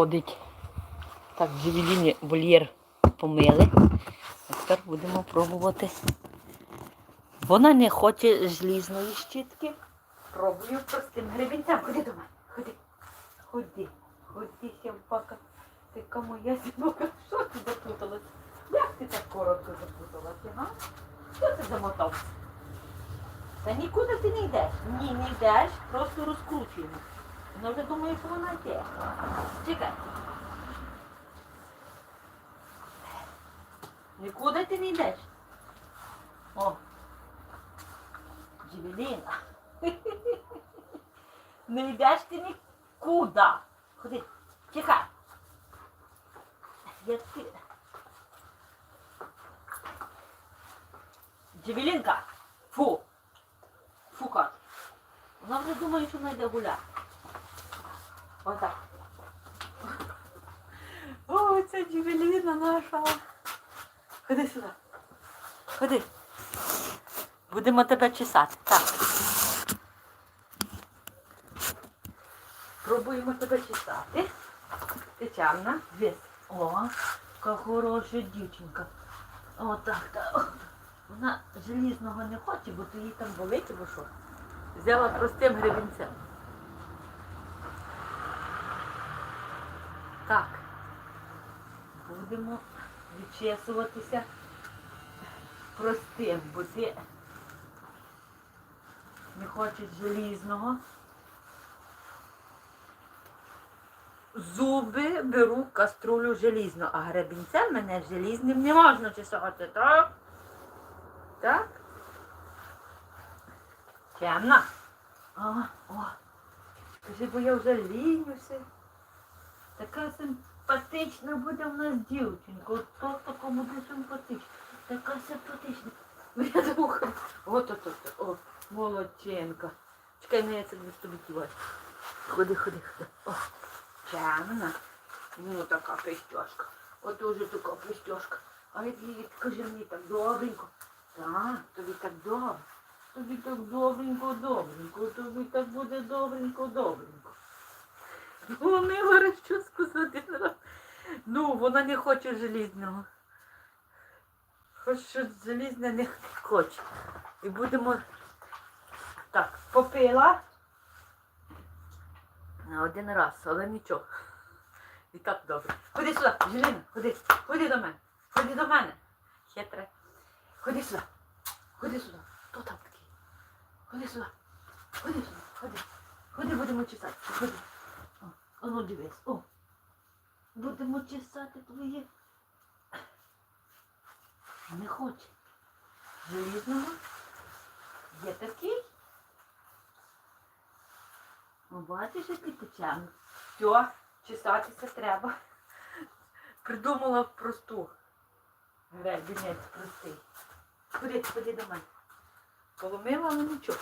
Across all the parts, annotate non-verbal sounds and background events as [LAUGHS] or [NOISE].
виходить. Так, джевеліні вольєр помили. А тепер будемо пробувати. Вона не хоче желізної щітки. Пробую простим гребінцем. Ходи до мене. Ходи. Ходи. Ходи, сімпака. Ти кому я сімпака. Що ти запуталась? Як ти так коротко запуталася, га? Що ти замотався? Та нікуди ти не йдеш. Ні, не йдеш, просто розкручуємо. Вона вже думає, що вона йде. Чекай. Нікуди ти не йдеш. О. Джевеліна. [LAUGHS] Не йдеш ти нікуди. Ходи, чекай. Я ти. Джевелінка. Фу. Фука. Вона вже думає, що вона йде. Отак. О, ця джевеліна наша. Ходи сюди. Ходи. Будемо тебе чесати. Так. Пробуємо тебе чесати. Тетяна, дивись. О, яка хороша дівчинка. О, так. Вона желізного не хоче, бо то їй там болить, або що. Взяла простим гребінцем. Так. Будемо відчесуватися простим, бо ти не хочеш желізного. Зуби беру каструлю желізну, а гребінцем мене желізним не можна чесати, так? Так? Темна. О, о. Бо я вже лінюся. Така симпатична буде в нас дівчинка. От то такому буде симпатична. Така симпатична. [LAUGHS] Ну, от от от, о, молодчинка. Чекай, ну я це з тобі кивати. Ходи, ходи, ходи. О, чемна. Ну, така пестьошка. От уже така пестьошка. А її, скажи мені так добренько. Так, тобі так добре. Тобі так добренько, добренько, тобі так буде добренько, добренько. Вони говорять, що сказати. Ну, вона не хоче желізного. Хоч щось желізне не хоче. І будемо так, попила на один раз, але нічого. І так добре. Ходи сюди, Желіна, ходи, ходи до мене, ходи до мене. Хитре. Ходи сюди, ходи сюди. Хто там такий? Ходи сюди, ходи сюди, ходи. Ходи, будемо чесати. Ходи. Ну дивись. О. Будемо чесати твоє. Не хоче. Желізного. Є такий. Бачиш, який печем. Все, чесатися треба. Придумала просту. Гребінець простий. Ходи, ходи до мене. Поломила, але нічого.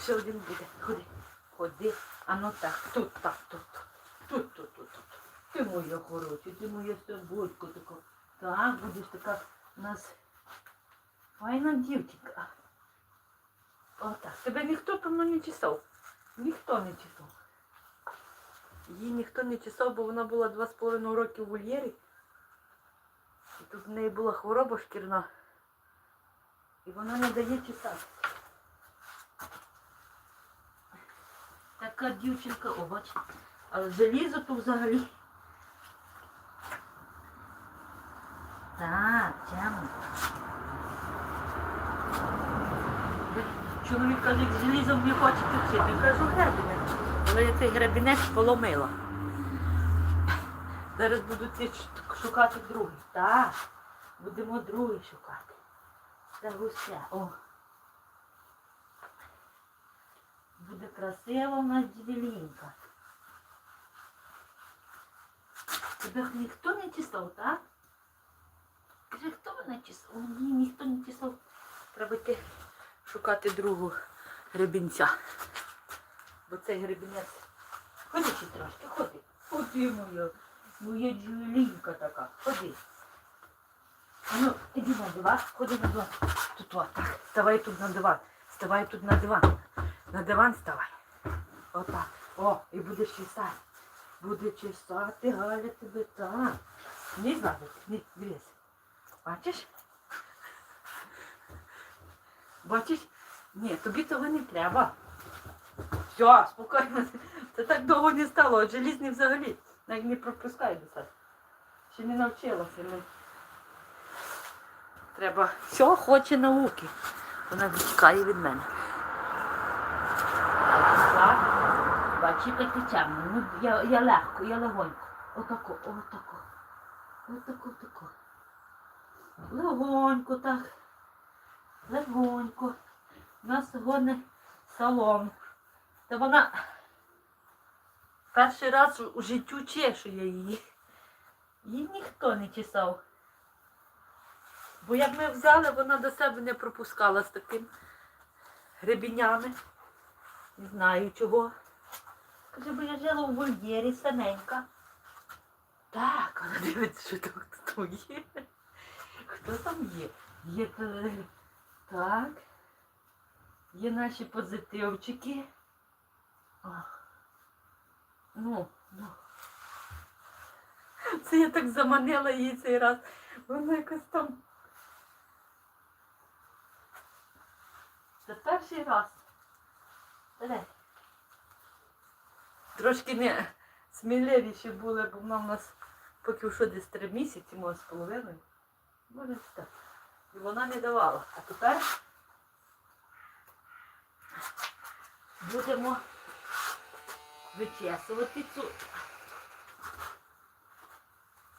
Ще один буде. Ходи. Ходи. А ну так, тут, так. Тут, тут, тут, тут. Ти моя хороша, ти моя собачка така. Так, будеш така у нас файна дівчинка. Отак. Тебе ніхто певно не чесав. Ніхто не чесав. Її ніхто не чесав, бо вона була два з половиною роки в вольєрі. І тут в неї була хвороба шкірна. І вона не дає чесати. Така дівчинка, о, бачите. Але залізо то взагалі. Так, тямно. Чоловік каже, як залізом не хочете вчити. Кажу, гребінець. Але я цей гребінець поломила. Зараз буду шукати другий. Так, будемо другий шукати. Та усе. О. Буде красива в нас джевелінка. Тебе ніхто не чесав, так? Хто мене чесав? Ні, ніхто не чесав. Треба йти шукати другу гребінця. Бо цей гребінець. Ходи ще трошки, ходи. Ходи моя, моя джевелінка така. Ходи. Ну, іди на диван, ходи на диван. Тут о, так, ставай тут на диван. Ставай тут на диван. На диван ставай. Отак. О, і будеш чесати. буде чесати, Галя тебе так. Не звадить, не дивись. Бачиш? Бачиш? Ні, тобі того не треба. Все, спокійно. Це так довго не стало, от желізний взагалі. Навіть не пропускай до себе. Ще не навчилася. Не. Треба. Все, хоче науки. Вона втікає від мене. Бачи, як. Ну, я, я легко, я легонько. Отако, отако. Отако, отако. Легонько так. Легонько. У нас сьогодні салон. Та вона перший раз у життю чешує її. Її ніхто не чесав. Бо як ми взяли, вона до себе не пропускала з таким гребінями. Не знаю чого. Каже, бо я жила у вольєрі саменька. Так, вона дивиться, що там хто є. Хто там є? Є е, так. Є наші позитивчики. Ну, ну. Це я так заманила її цей раз. Вона якось там. Це перший раз. Давай. Трошки не сміливіші були, бо вона в нас поки що десь три місяці, може з половиною. Може так. І вона не давала. А тепер будемо вичесувати цю.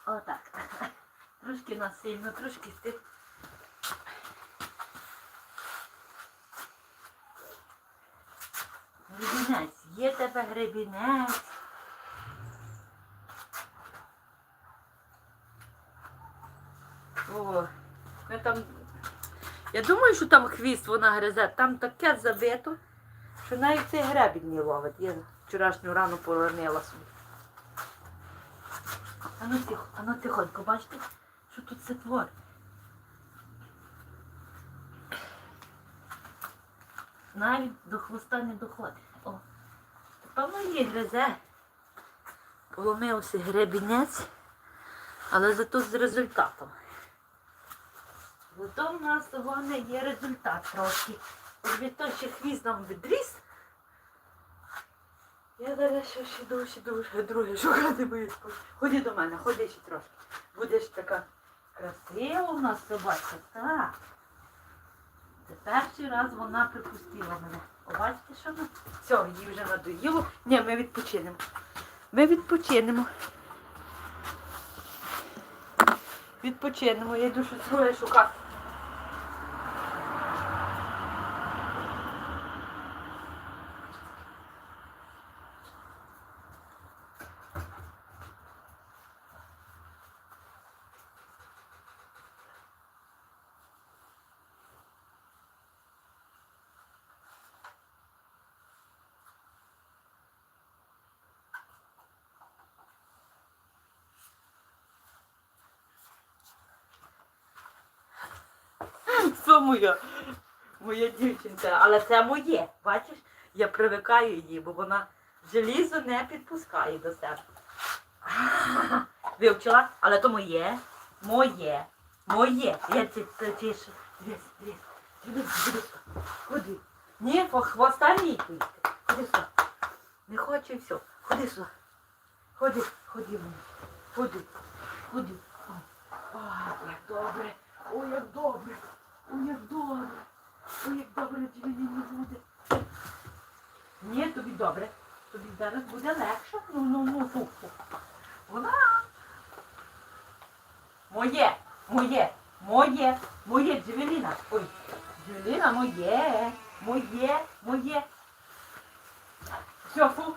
Отак. Трошки насильно, трошки з тих. Гребінець, є тебе гребінець. О, я там. Я думаю, що там хвіст вона гризе, там таке забито, що навіть цей гребінь не ловить. Я вчорашню рану поранила собі. А ну тихо, а ну тихонько, бачите, що тут це творить. Навіть до хвоста не доходить. О, певно є гризе. Поломився гребінець, але зато з результатом. Зато в нас сьогодні є результат трошки. Якби той ще хвіст нам відріс. Я зараз ще ще душі дуже друге шукати боюсь. Ході до мене, ходи ще трошки. Будеш така красива у нас собачка. Так. Це перший раз вона припустила мене. О, бачите, що вона? Все, їй вже надоїло. Ні, ми відпочинемо. Ми відпочинемо. Відпочинемо, я йду щось своє шукати. Це моя, моя дівчинка, але це моє. Бачиш, я привикаю її, бо вона желізо не підпускає до себе. Вивчила, але то моє, моє, моє. Я це це. Дивись. Ходи. Ні, по хвоста не йти. Ходи сюди. Не хочу все. Ходи сюди. Ходи, ходи мені. Ходи, ходи. Ой, як добре. Ой, як добре. Ой, як добре. Ой, як добре тобі не буде. Ні, тобі добре. Тобі зараз буде легше. Ну, ну, ну, фу, фу. Вона. Моє, моє, моє, моє, Джевеліна. Ой, Джевеліна, моє, моє, моє. Все, фу,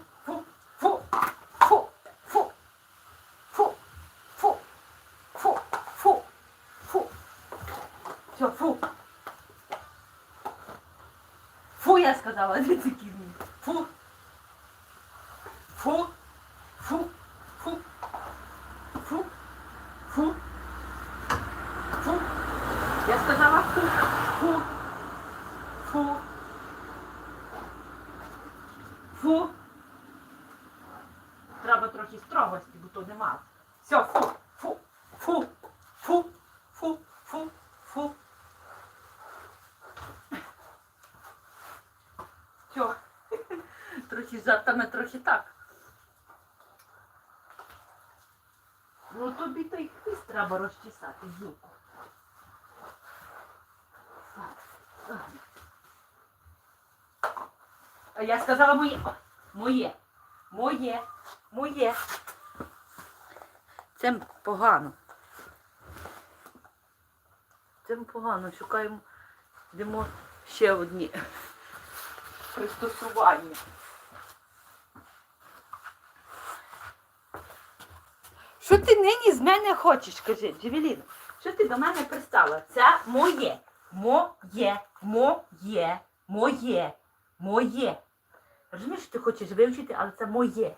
那我就自己。Трохи трохи так. Ну тобі той хвіст треба розчесати, зюку. А я сказала моє. О, Моє. Моє. Моє. Це погано. Це погано. Шукаємо, йдемо ще одні пристосування. Що ти нині з мене хочеш, кажи, Джевеліна? Що ти до мене пристала? Це моє. Моє. Моє. Моє. Моє. Розумієш, що ти хочеш вивчити, але це моє.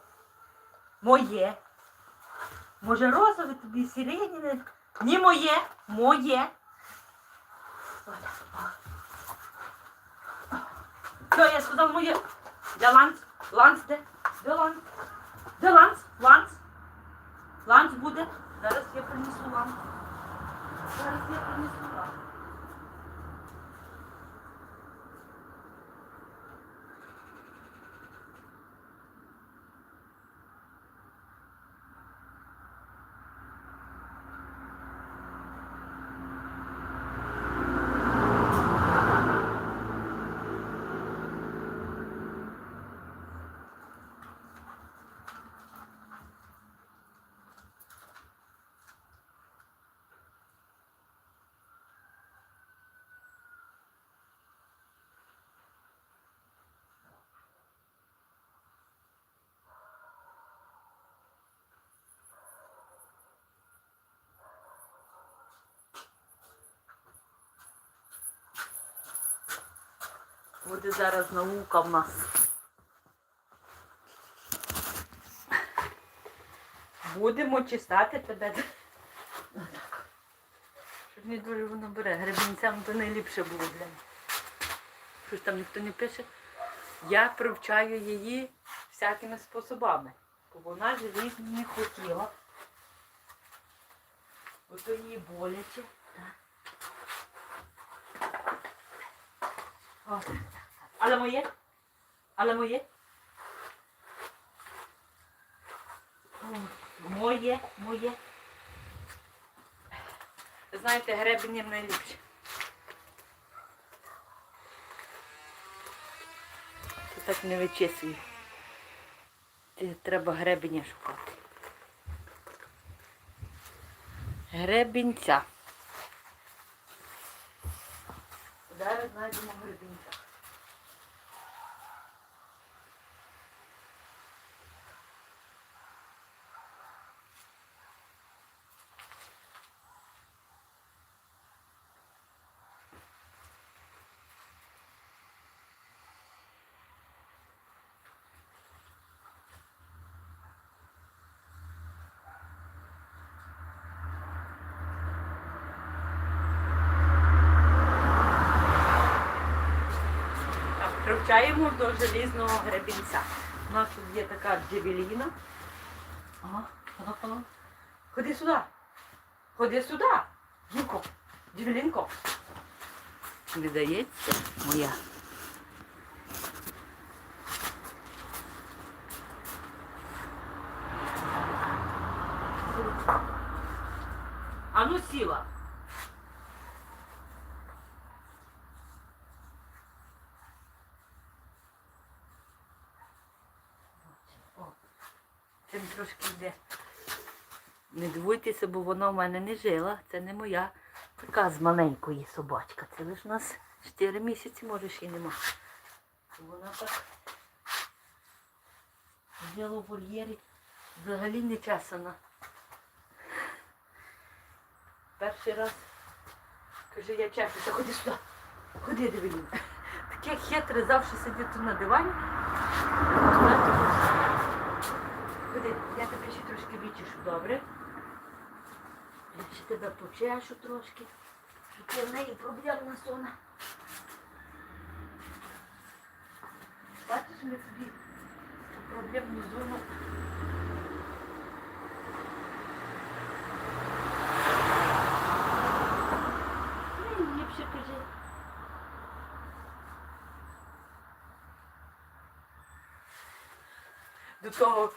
Моє. Може розове тобі сиреніне? Ні моє. Моє. Що я сказав моє? Де ланц? Ланц де? Де ланц? Де ланц? Ланц? Ланц буде. Зараз я принесу вам. Зараз я принесу ланц. Буде зараз наука в нас. Будемо чистати тебе. Щоб не дуже воно бере. Гребінцям то найліпше було для мене. Щось там ніхто не пише. Я привчаю її всякими способами. Бо вона ж різні не хотіла. Бо то їй боляче. О. Але моє? Але моє? О, Моє, моє. Знаєте, гребенем найліпше. Це так не вичисує. Це треба гребеня шукати. Гребінця. Зараз знайдемо гребінця. Так, привчаємо до желізного гребінця. У нас тут є така джевеліна. Ага, ага. Ходи сюди. Ходи сюди. Жінко, джевелінко. Видається моя. А ну сіла. О, Цим трошки йде. Не дивуйтеся, бо вона в мене не жила. Це не моя така з маленької собачка. Це лише у нас 4 місяці, може, ще й нема. Вона так жила в вольєрі. Взагалі не чесана. Перший раз каже, я чешуся, ходи сюди. Ходи, дивись. Таке хитре завжди сидить тут на дивані буде, я тебе ще трошки відчушу, добре. Я ще тебе почешу трошки. Це в неї проблемна сона. Бачиш, ми тобі проблемну зону. Ну, До того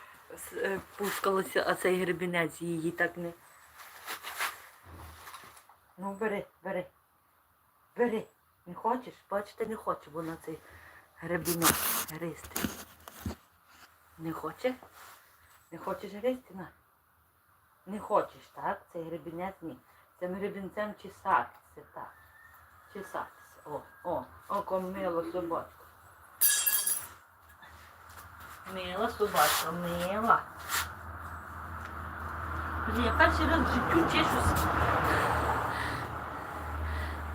пускалася, а цей гребінець її так не. Ну, бери, бери. Бери. Не хочеш? Бачите, не хоче вона цей гребінець гристи. Не хоче? Не хочеш гристи? На. Не хочеш, так? Цей гребінець ні. Цим гребінцем чесатися, так. Чесатися. О, о, око мило собачку. Мила собачка, мила. Блін, я перший раз в життю чешусь.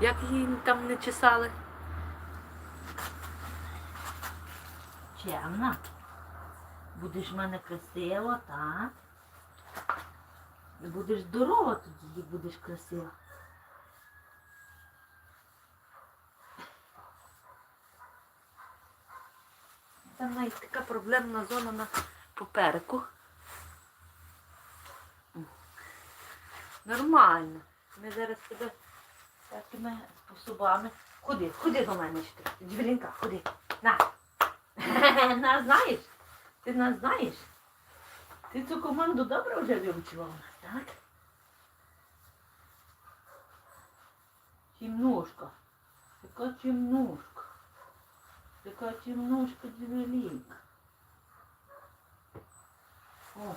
Як її там не чесали? Чемна. Будеш в мене красива, так? Будеш здорова тоді, будеш красива. Там навіть така проблемна зона на попереку. Нормально. Ми зараз тебе такими способами. Ходи, ходи до мене ще. Дівелінка, ходи. На. [LAUGHS] Нас знаєш? Ти нас знаєш? Ти цю команду добре вже вивчила так? Чімнушка. Яка чімнушка. Яка чімнушка дівелінка. О.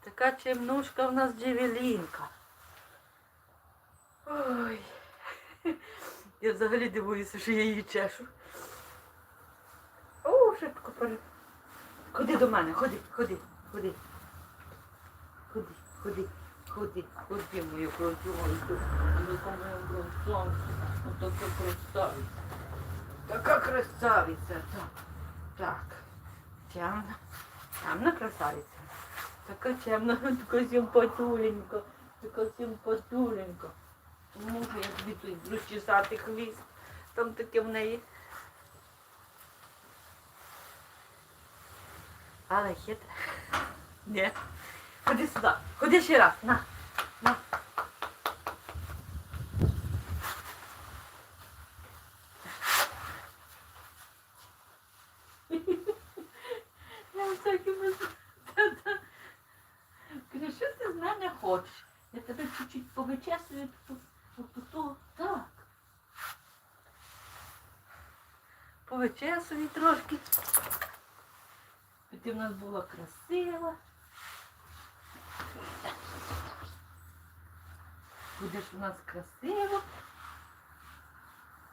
Така чимнушка в нас джевелінка. Ой. Я взагалі дивуюся, що я її чешу. О, шибко пере. Ходи до мене, ходи, ходи, ходи. Ходи, ходи, ходи, ходи, мою красунку. Яка моя красунка. Така красавиця. Така красавиця. Так, так. Темна. Темна красавиця. Така темна, така симпатуленька, така симпатуленька. Можу я тобі розчесати хвіст. Там таке в неї. Але хитра. [LAUGHS] Ні. Ходи сюди. Ходи ще раз. На. На. Я всякими... Та-та. Кажу, що ти з мене хочеш? Я тебе чуть-чуть повичесую тут, тут, тут, так. Повичесую трошки. Ти в нас була красива. Будеш у нас красиво.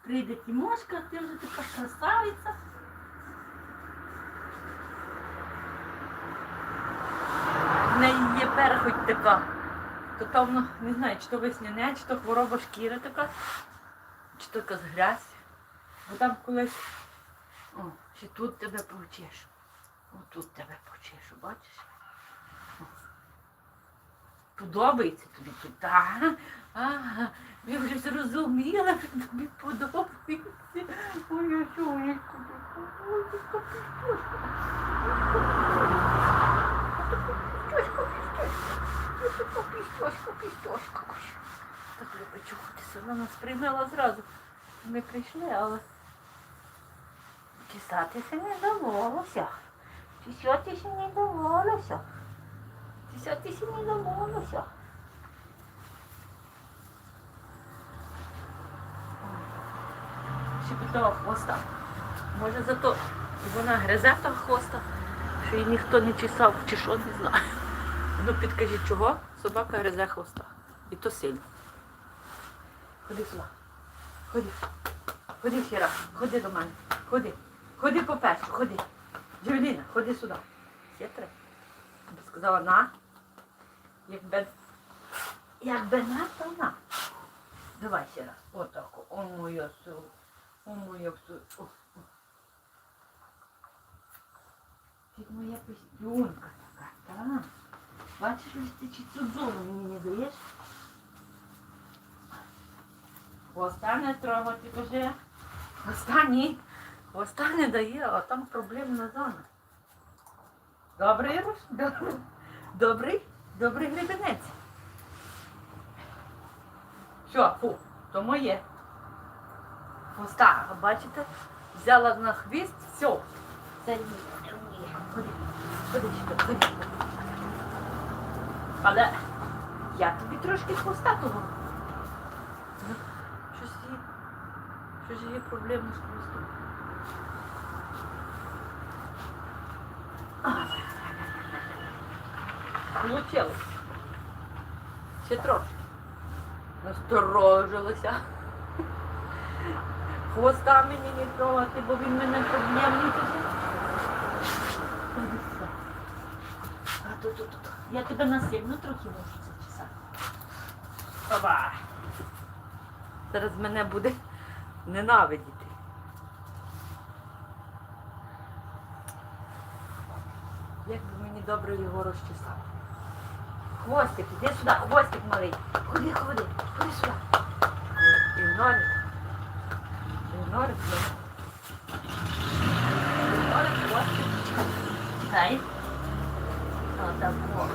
Прийде Тімошка, ти вже така красавиця. В неї є перхоть така. То певно, не знаю, чи то весняне, чи то хвороба шкіри така, чи то якась грязь. Бо там колись. О, ще тут тебе повчешу. О, тут тебе повчешу, бачиш? О. Подобається тобі тут, так? Ага, ми вже зрозуміли, що тобі подобається. Ой, я. Ой, пісточка, пісточка. Так любить чухатися. Вона нас приймала зразу. Ми прийшли, але чесатися не довелося. Чесатися не довелося. Чесатися не довелося. Щепетова хвоста. Може зато вона гризе того хвоста, що її ніхто не чесав, чи що, не знаю. Ну підкажіть, чого собака гризе хвоста. І то сильно. Ходи сюди. Ходи. Ходи раз. Ходи до мене. Ходи. Ходи по першу, ходи. Джевеліна, ходи сюди. Хитре. Сказала на. Якби, якби на, то на. Давай ще раз. Отако. О моя сила. О моя сила. О. Ти моя пістюнка така, так? Бачиш, ось ти чи мені не даєш? Хвоста не трогати, каже. Хвоста не дає, а там проблемна зона. Добрий? Добрий. Добрий? Добрий гребенець. Що, фу, то моє. Хвоста, бачите? Взяла на хвіст, все. Це ні. ходи, ходи ходи. Але я тобі трошки хвоста того. Ну, Щось є, щось є проблеми з хвостом. Получилось. Ще трошки. Насторожилася. Хвоста мені не трогати, бо він мене. А тут, тут, тут. Я тебе насильно трохи можу зачесати. Опа. Зараз мене буде ненавидіти. Як би мені добре його розчесати. Хвостик, іди сюди, хвостик малий. Ходи, ходи, ходи сюди. Ігнорик. Ігнорик, малий. Ігнорик, хвостик. Чекай. Отако.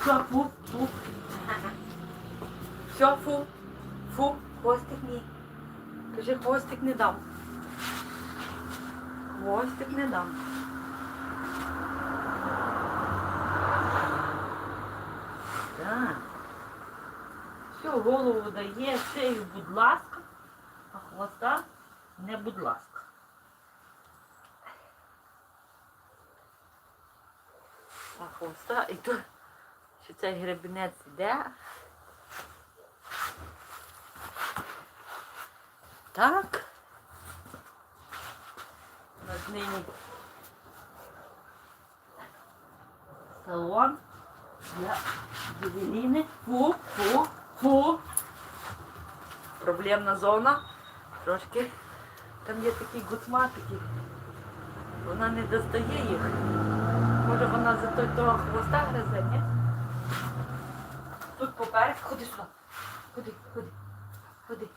Все, фу, фу. Все, фу. Фу, хвостик ні. Кажи, хвостик не дам. Хвостик не дам. Так. Все, голову дає, шею, будь ласка, а хвоста не будь ласка. А хвоста і то, що цей гребінець іде. Так. Над нині салон для Євеліни. Фу, фу. Проблемна зона. Трошки. Там є такі гуцматики. Вона не достає їх. Може вона за той того хвоста гризе, ні? Тут поперек. Ходи сюди. Ходи, ходи. Ходи.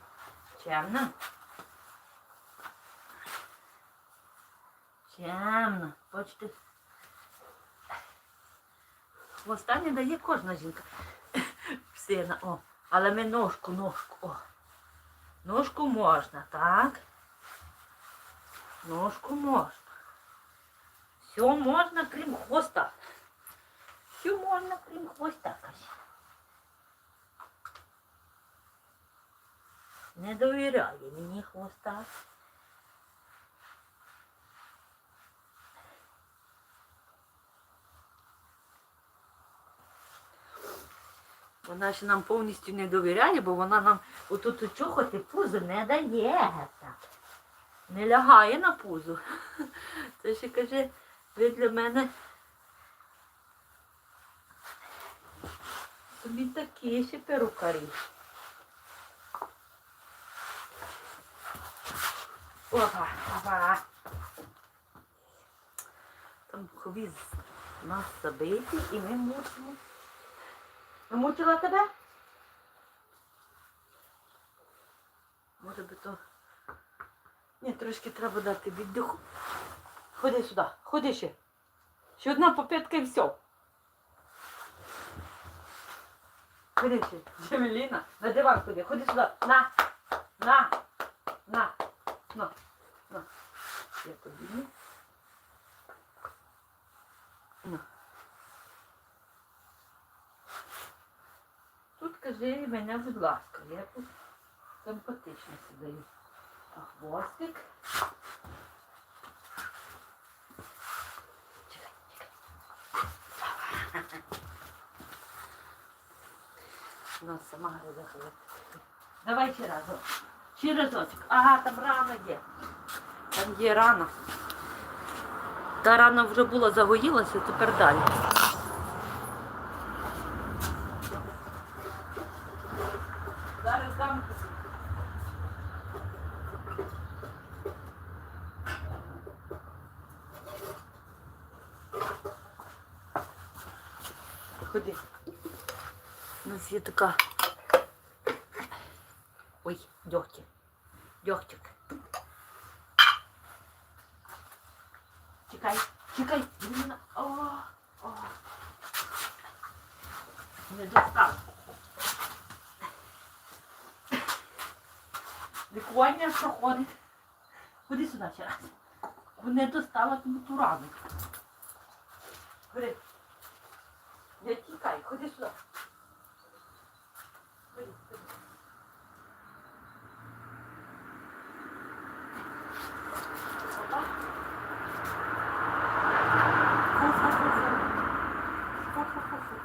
Чемно. Чемно. Бачите. Хвоста не дає кожна жінка. Сина, о. Але ми ножку, ножку, о. Ножку можна, так? Ножку можна. Все можна, крім хвоста. Все можна, крім хвоста. Не довіряє мені хвоста. Вона ще нам повністю не довіряє, бо вона нам отут чухати пузо не дає. Не лягає на пузо. [LAUGHS] Це ще каже, ви для мене собі такі ще перукарі. Опа, опа. Там хвіз нас забитий і ми мусимо. Намучила тебе? Може би то. Ні, трошки треба дати віддиху. Ходи сюди, ходи ще. Ще одна попитка і все. Ходи ще. Джемеліна, на диван ходи. Ходи сюди. На. На. На. На. На. Я тобі. На. Тут мене, будь ласка, я тут симпатично сідаю. А хвостик. Чекай. Вона сама розахала. Давай ще разок. Ще разочок. Ага, там рана є. Там є рана. Та рана вже була загоїлася, тепер далі. Зараз дам. Ходи. У нас є така. Ой, дьогтя. Дьогтик. Чекай, чекай. О, о. Не достав. Лікування проходить. Ходи сюди ще раз. Не достала, тому ту ранок. Бери. Не тікай, ходи сюди. Ходи, ходи. Опа. Фу-фу-фу-фу. Фу-фу-фу-фу.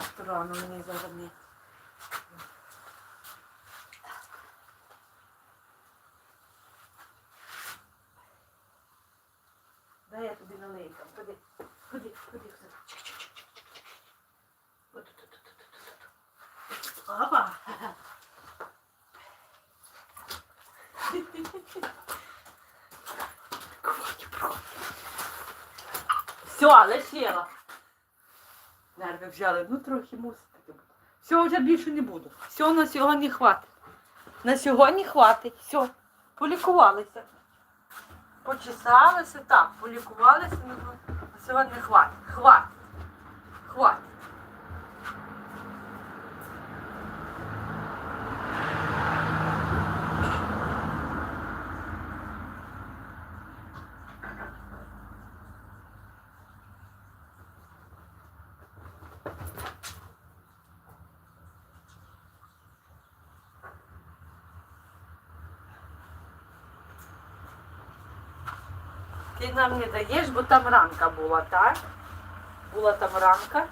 Ту рану мені загорні. Дай я тобі налию там. Ходи, ходи, ходи, ходи. Чик-чик-чик-чик-чик. От тут, тут, тут, тут, тут. Опа. Все, лишила. Нерви взяли, ну трохи мусити. Всього. Вже більше не буду. Все, на сьогодні хватить. На сьогодні хватить. Все, полікувалися. Почесалися, так, полікувалися, ну, на сьогодні хватить. Хватить. Хватить. Ти нам не даєш, бо там ранка була, так? Була там ранка.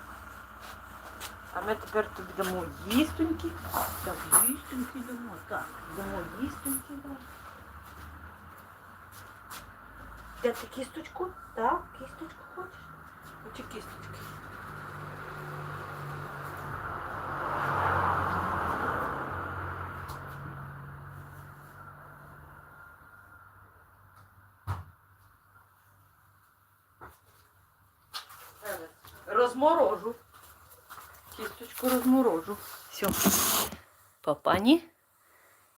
А ми тепер тобі дамо їстоньки. Так, їстоньки дамо. Так, дамо їстоньки. дамо. Де ти кісточку? Так, кісточку хочеш? Хоче кісточки. Розморожу. Папані.